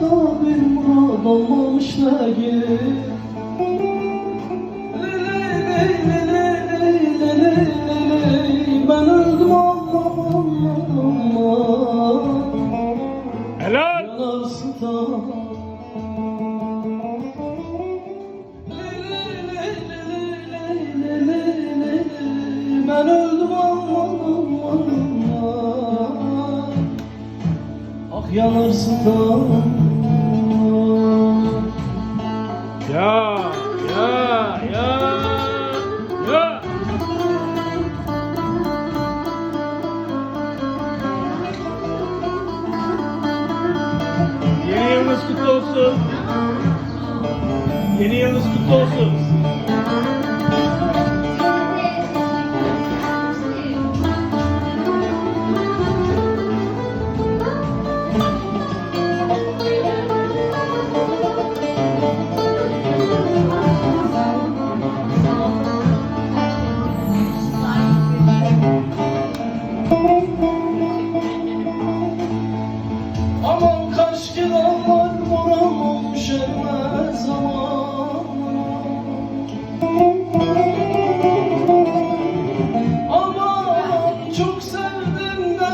da bir murad olmamış da gel. Yanarsın tamam Ya ya ya ya. Yeni yılınız kutlu olsun. Yeni yılınız kutlu olsun.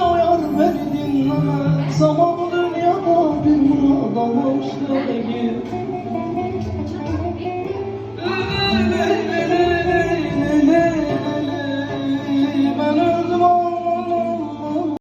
O yar dinlemez Ama bu dünyada bir murad almış değil